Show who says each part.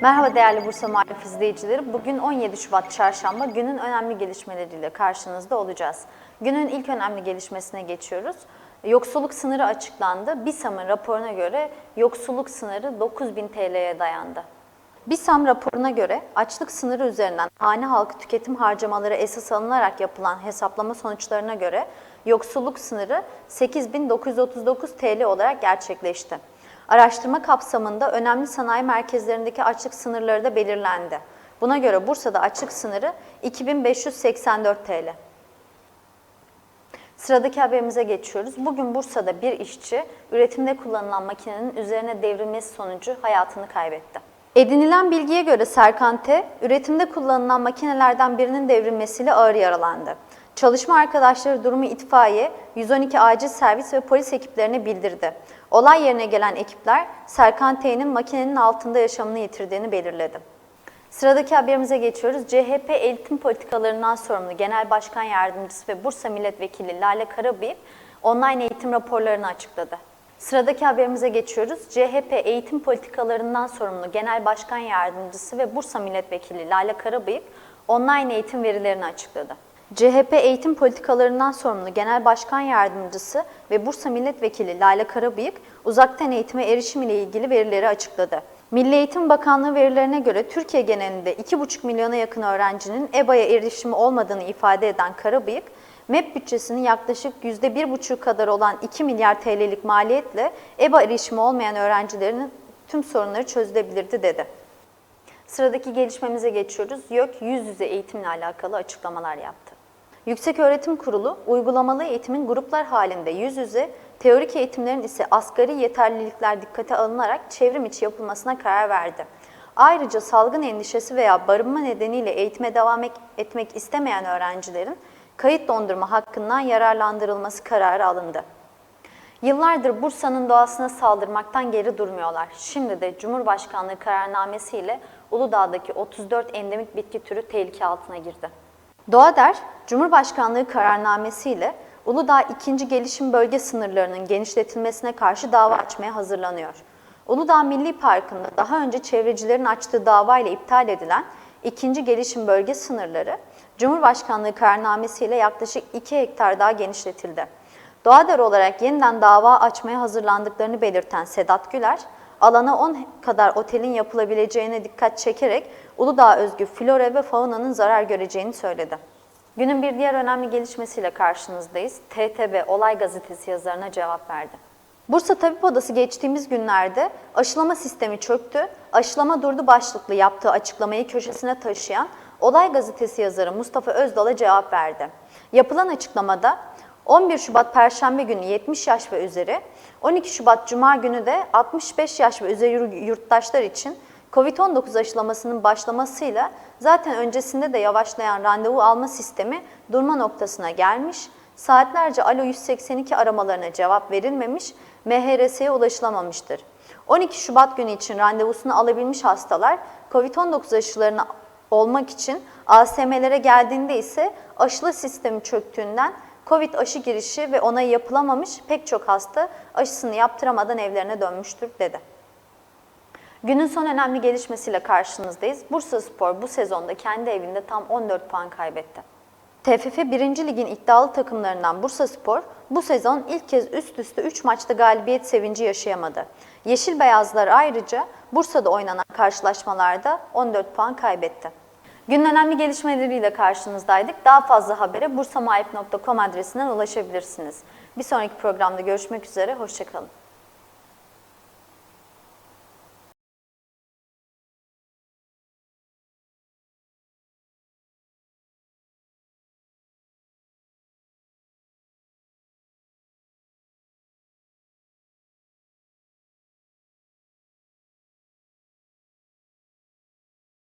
Speaker 1: Merhaba değerli Bursa Marif izleyicileri. Bugün 17 Şubat Çarşamba günün önemli gelişmeleriyle karşınızda olacağız. Günün ilk önemli gelişmesine geçiyoruz. Yoksulluk sınırı açıklandı. BİSAM'ın raporuna göre yoksulluk sınırı 9000 TL'ye dayandı. BİSAM raporuna göre açlık sınırı üzerinden hane halkı tüketim harcamaları esas alınarak yapılan hesaplama sonuçlarına göre yoksulluk sınırı 8939 TL olarak gerçekleşti. Araştırma kapsamında önemli sanayi merkezlerindeki açlık sınırları da belirlendi. Buna göre Bursa'da açlık sınırı 2584 TL. Sıradaki haberimize geçiyoruz. Bugün Bursa'da bir işçi üretimde kullanılan makinenin üzerine devrilmesi sonucu hayatını kaybetti. Edinilen bilgiye göre Serkan T, üretimde kullanılan makinelerden birinin devrilmesiyle ağır yaralandı. Çalışma arkadaşları durumu itfaiye, 112 acil servis ve polis ekiplerine bildirdi. Olay yerine gelen ekipler Serkan T'nin makinenin altında yaşamını yitirdiğini belirledi. Sıradaki haberimize geçiyoruz. CHP eğitim politikalarından sorumlu Genel Başkan Yardımcısı ve Bursa Milletvekili Lale Karabıyık online eğitim raporlarını açıkladı. Sıradaki haberimize geçiyoruz. CHP eğitim politikalarından sorumlu Genel Başkan Yardımcısı ve Bursa Milletvekili Lale Karabıyık online eğitim verilerini açıkladı. CHP eğitim politikalarından sorumlu Genel Başkan Yardımcısı ve Bursa Milletvekili Lale Karabıyık uzaktan eğitime erişim ile ilgili verileri açıkladı. Milli Eğitim Bakanlığı verilerine göre Türkiye genelinde 2,5 milyona yakın öğrencinin EBA'ya erişimi olmadığını ifade eden Karabıyık, MEP bütçesinin yaklaşık %1,5 kadar olan 2 milyar TL'lik maliyetle EBA erişimi olmayan öğrencilerin tüm sorunları çözülebilirdi dedi. Sıradaki gelişmemize geçiyoruz. YÖK yüz yüze eğitimle alakalı açıklamalar yaptı. Yükseköğretim Kurulu, uygulamalı eğitimin gruplar halinde yüz yüze, teorik eğitimlerin ise asgari yeterlilikler dikkate alınarak çevrim içi yapılmasına karar verdi. Ayrıca salgın endişesi veya barınma nedeniyle eğitime devam etmek istemeyen öğrencilerin kayıt dondurma hakkından yararlandırılması kararı alındı. Yıllardır Bursa'nın doğasına saldırmaktan geri durmuyorlar. Şimdi de Cumhurbaşkanlığı kararnamesiyle Uludağ'daki 34 endemik bitki türü tehlike altına girdi. Doğader, Cumhurbaşkanlığı kararnamesiyle Uludağ 2. Gelişim Bölge sınırlarının genişletilmesine karşı dava açmaya hazırlanıyor. Uludağ Milli Parkı'nda daha önce çevrecilerin açtığı davayla iptal edilen 2. Gelişim Bölge sınırları, Cumhurbaşkanlığı kararnamesiyle yaklaşık 2 hektar daha genişletildi. Doğader olarak yeniden dava açmaya hazırlandıklarını belirten Sedat Güler, alana 10 kadar otelin yapılabileceğine dikkat çekerek Uludağ özgü flora ve faunanın zarar göreceğini söyledi. Günün bir diğer önemli gelişmesiyle karşınızdayız. TTB Olay Gazetesi yazarına cevap verdi. Bursa Tabip Odası geçtiğimiz günlerde aşılama sistemi çöktü, aşılama durdu başlıklı yaptığı açıklamayı köşesine taşıyan Olay Gazetesi yazarı Mustafa Özdal'a cevap verdi. Yapılan açıklamada 11 Şubat Perşembe günü 70 yaş ve üzeri, 12 Şubat Cuma günü de 65 yaş ve üzeri yurttaşlar için COVID-19 aşılamasının başlamasıyla zaten öncesinde de yavaşlayan randevu alma sistemi durma noktasına gelmiş, saatlerce Alo 182 aramalarına cevap verilmemiş, MHRS'ye ulaşılamamıştır. 12 Şubat günü için randevusunu alabilmiş hastalar COVID-19 aşılarını olmak için ASM'lere geldiğinde ise aşılı sistemi çöktüğünden Covid aşı girişi ve onayı yapılamamış pek çok hasta aşısını yaptıramadan evlerine dönmüştür dedi. Günün son önemli gelişmesiyle karşınızdayız. Bursa Spor bu sezonda kendi evinde tam 14 puan kaybetti. TFF 1. Lig'in iddialı takımlarından Bursa Spor bu sezon ilk kez üst üste 3 maçta galibiyet sevinci yaşayamadı. Yeşil Beyazlar ayrıca Bursa'da oynanan karşılaşmalarda 14 puan kaybetti. Günün önemli gelişmeleriyle karşınızdaydık. Daha fazla habere bursamaip.com adresinden ulaşabilirsiniz. Bir sonraki programda görüşmek üzere, hoşçakalın.